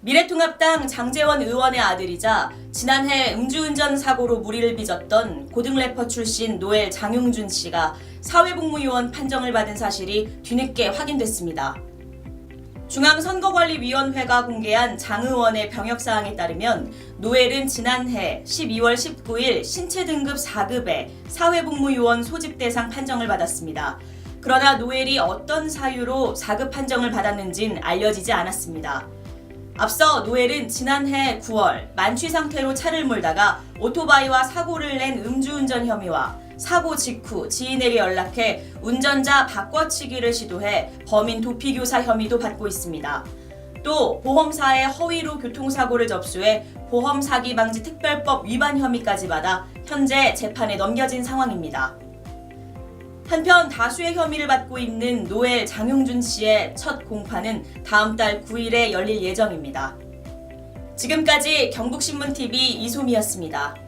미래통합당 장재원 의원의 아들이자 지난해 음주운전 사고로 무리를 빚었던 고등 래퍼 출신 노엘 장용준 씨가 사회복무요원 판정을 받은 사실이 뒤늦게 확인됐습니다. 중앙선거관리위원회가 공개한 장 의원의 병역사항에 따르면 노엘은 지난해 12월 19일 신체 등급 4급의 사회복무요원 소집 대상 판정을 받았습니다. 그러나 노엘이 어떤 사유로 4급 판정을 받았는진 알려지지 않았습니다. 앞서 노엘은 지난해 9월 만취 상태로 차를 몰다가 오토바이와 사고를 낸 음주운전 혐의와 사고 직후 지인에게 연락해 운전자 바꿔치기를 시도해 범인 도피교사 혐의도 받고 있습니다. 또 보험사에 허위로 교통사고를 접수해 보험 사기 방지 특별법 위반 혐의까지 받아 현재 재판에 넘겨진 상황입니다. 한편 다수의 혐의를 받고 있는 노엘 장용준 씨의 첫 공판은 다음 달 9일에 열릴 예정입니다. 지금까지 경북신문TV 이소미였습니다.